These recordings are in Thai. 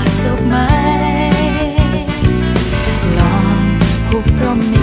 ากสุขไหมลองหุบพรม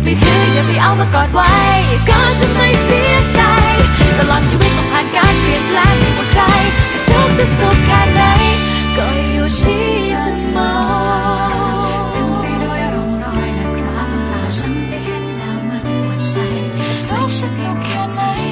าไปถืออย่าไปเอามากอดไว้ก็จะไม่เสียใจ ตลอดชีวิตต้องผ่านการเปลี่ยนแปลงไม่ว่าใครจะทุกจะสุขแค่ไหนก็อยู่ชี้จะมองฉันได้เห็นแล้วมันหัวใจรักฉันเพียงแค่ใจ